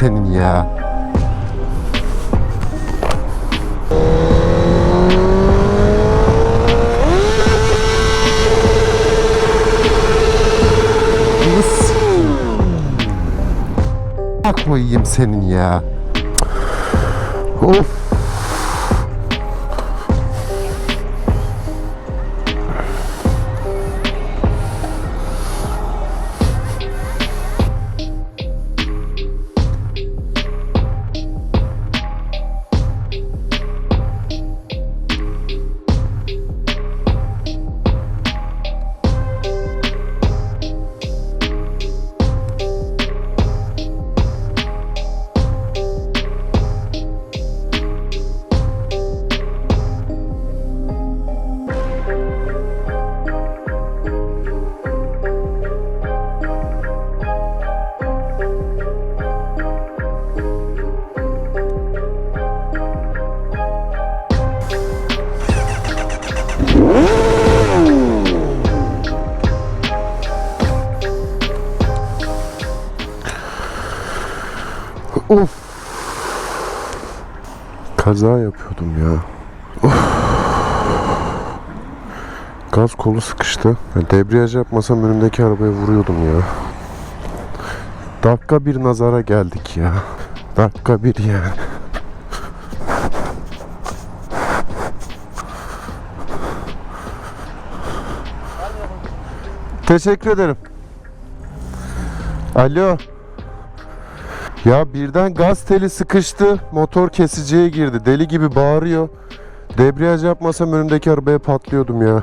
senin ya. Nasıl? koyayım senin ya. Of. Of. Kaza yapıyordum ya. Of. Gaz kolu sıkıştı. Ya Debriyaj yapmasam önümdeki arabaya vuruyordum ya. Dakika bir nazara geldik ya. Dakika bir yani. Teşekkür ederim. Alo. Ya birden gaz teli sıkıştı. Motor kesiciye girdi. Deli gibi bağırıyor. Debriyaj yapmasam önümdeki arabaya patlıyordum ya.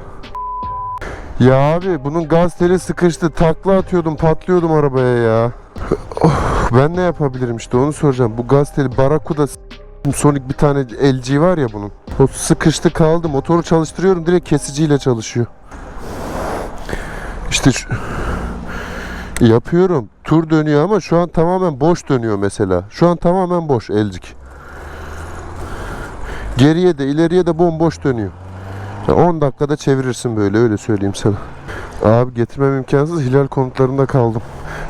Ya abi bunun gaz teli sıkıştı. Takla atıyordum patlıyordum arabaya ya. Oh, ben ne yapabilirim işte onu soracağım. Bu gaz teli Barakuda Sonic bir tane LG var ya bunun. O sıkıştı kaldı. Motoru çalıştırıyorum direkt kesiciyle çalışıyor. İşte şu... Yapıyorum. Tur dönüyor ama şu an tamamen boş dönüyor mesela. Şu an tamamen boş elcik. Geriye de ileriye de bomboş dönüyor. Ya 10 dakikada çevirirsin böyle öyle söyleyeyim sana. Abi getirmem imkansız. Hilal konutlarında kaldım.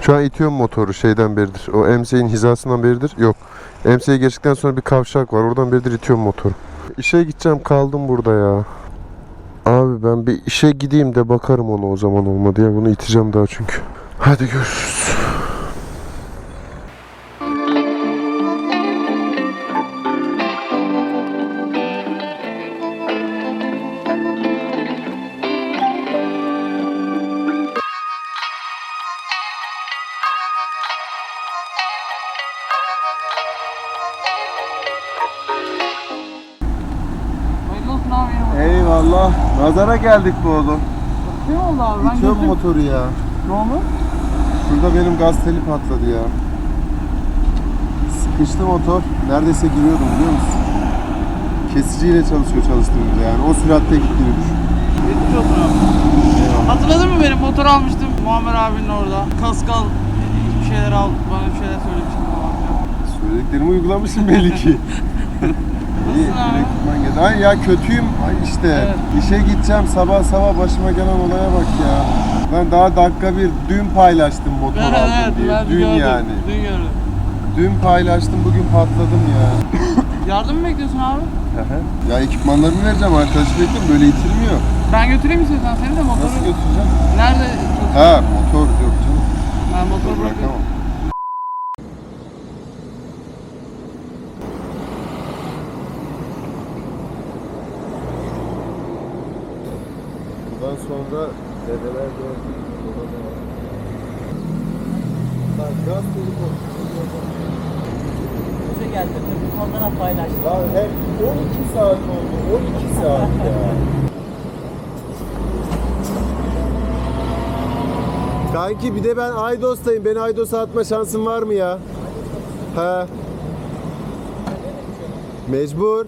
Şu an itiyorum motoru şeyden beridir. O MS'in hizasından beridir. Yok. MS'ye geçtikten sonra bir kavşak var. Oradan beridir itiyorum motoru. İşe gideceğim kaldım burada ya. Abi ben bir işe gideyim de bakarım ona o zaman olmadı ya. Bunu iteceğim daha çünkü. Hadi görüşürüz. Eyvallah. Nazara geldik bu oğlum. Ne oldu abi? Ben İtiyorum motoru ya. Ne oldu? Şurada benim gaz teli patladı ya. Sıkıştı motor. Neredeyse giriyordum biliyor musun? Kesiciyle çalışıyor çalıştığımda yani. O süratte gittiğini düşün. Geçmiş olsun abi. Hatırladın mı benim motor almıştım Muammer abinin orada. Kask al, bir şeyler al, bana bir şeyler söylemiştin falan. Söylediklerimi uygulamışsın belli ki. Geldi. Ay ya kötüyüm Ay işte. Evet. İşe gideceğim sabah sabah başıma gelen olaya bak ya. Ben daha dakika bir dün paylaştım motor Evet aldım evet diye. ben Dün gördüm. yani. Dün gördüm. Dün paylaştım bugün patladım ya. Yardım mı bekliyorsun abi? ya ekipmanlarımı vereceğim arkadaşı bekliyorum böyle itilmiyor. Ben götüreyim istiyorsan seni de motoru. Nasıl götüreceğim? Nerede? Ha motor yok canım. Ben motoru bırakamam. Bundan sonra dedeler gördü. Bak gaz teli Bize geldi. Fotoğraf paylaştı. Ya hem 12 saat oldu. 12 saat ya. Kanki bir de ben Aydos'tayım. Beni Aydos'a atma şansın var mı ya? He. Mecbur.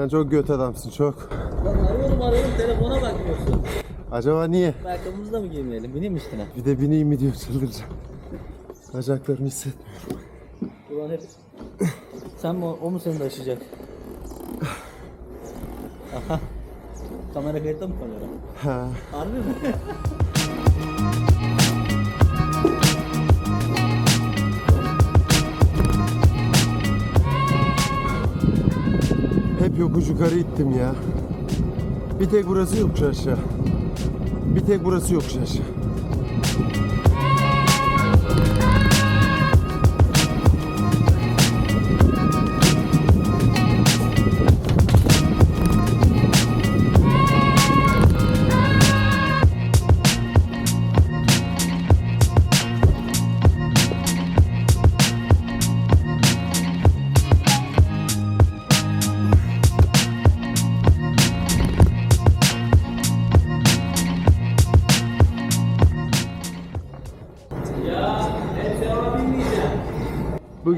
Sen çok göt adamsın çok. Lan arıyorum arıyorum telefona bakmıyorsun. Acaba niye? Ayakkabımızı da mı giymeyelim? Bineyim üstüne. Bir de bineyim mi diyor çıldıracağım. Bacaklarımı hissetmiyorum. Ulan hep... Sen mi o, o mu seni taşıyacak? Aha. Kamera kayıtta mı kamera? Ha. Harbi mi? yokuş yukarı ittim ya. Bir tek burası yokuş aşağı. Bir tek burası yokuş aşağı.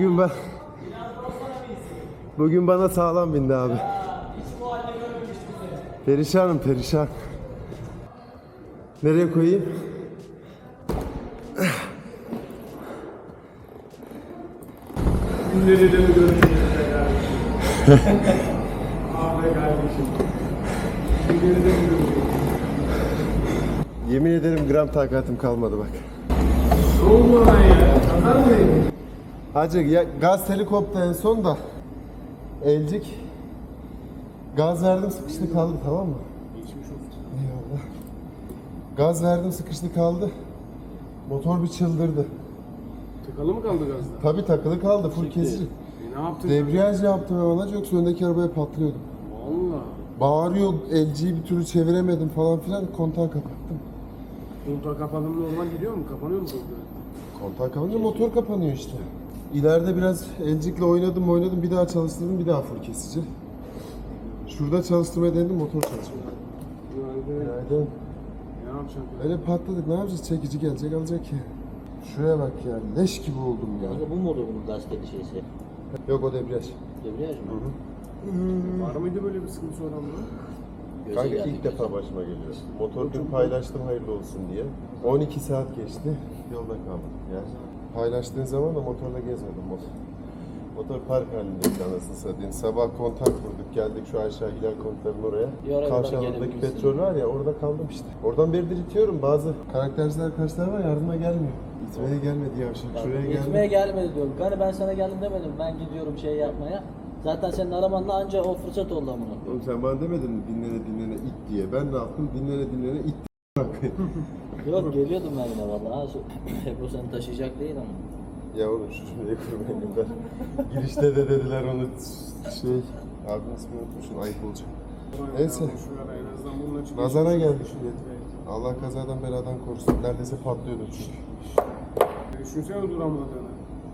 Bugün ben Bugün bana sağlam bindi abi. Perişanım perişan. Nereye koyayım? Yemin ederim gram takatim kalmadı bak. Hacı ya, gaz helikopter en son da elcik gaz verdim sıkıştı kaldı tamam mı? Eyvallah. Gaz verdim sıkıştı kaldı. Motor bir çıldırdı. Tıkalı mı kaldı gazda? Tabi takılı kaldı full kesici. E ne yaptın? Debriyaj yaptım hemen yoksa öndeki arabaya patlıyordum. Valla. Bağırıyor elciyi bir türlü çeviremedim falan filan kontağı kapattım. Kontağı kapadığında normal gidiyor mu? Kapanıyor mu kontağı? Kontağı kapanınca motor kapanıyor işte. İleride biraz elcikle oynadım oynadım bir daha çalıştırdım bir daha full kesici. Şurada çalıştırmaya denedim motor çalışmıyor. Günaydın. Günaydın. Ne yapacaksın? Öyle patladık ne yapacağız çekici gelecek alacak ya. Şuraya bak ya leş gibi oldum ya. Kanka bu mu oldu bunun gazeteli şeysi? Yok o debriyaj. Debriyaj mı? Var mıydı böyle bir sıkıntı olan mı? Kanka ilk defa başıma geliyor. Motor dün paylaştım hayırlı olsun diye. 12 saat geçti yolda kaldım. Yani paylaştığın zaman da motorla gezmedim motor. Motor park halindeydi anasını satayım. Sabah kontak kurduk geldik şu aşağı Hilal konutların oraya. Gelebilirsin. petrol var ya orada kaldım işte. Oradan beridir itiyorum bazı karakterciler arkadaşlar var yardıma gelmiyor. İtmeye gelmedi yavşak şuraya Gitmeye geldi. gelmedi diyorum. Hani ben sana geldim demedim. Ben gidiyorum şey yapmaya. Zaten senin aramanla anca o fırsat oldu amına. Oğlum sen bana demedin mi dinlene dinlene it diye. Ben ne yaptım dinlene dinlene it Yok geliyordum ben yine valla. Ha, şu- Hep o seni taşıyacak değil ama. Ya oğlum şu cümleyi kurmayın ben. Girişte de dediler onu şey abinin ismini unutmuşsun ayıp olacak. Neyse. Nazara geldi şu Allah kazadan beladan korusun. Neredeyse patlıyordu çünkü. Düşünsene duramadığını.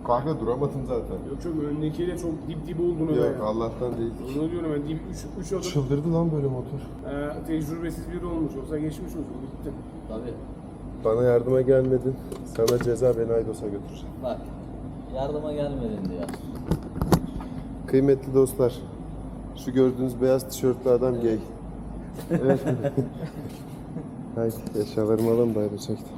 Kanka duramadım zaten. Yok çok öndekiyle çok dip dip olduğunu da Yok. Allah'tan değil. Onu diyorum ben dip 3 3 adım Çıldırdı lan böyle motor. e, tecrübesiz biri olmuş olsa geçmiş olsun bitti. Tabii. Bana yardıma gelmedin. Sana ceza beni Aydos'a götüreceğim. Bak. Yardıma gelmedin diyor. Kıymetli dostlar. Şu gördüğünüz beyaz tişörtlü adam gay. Evet. Haydi eşyalarımı alalım da çektim.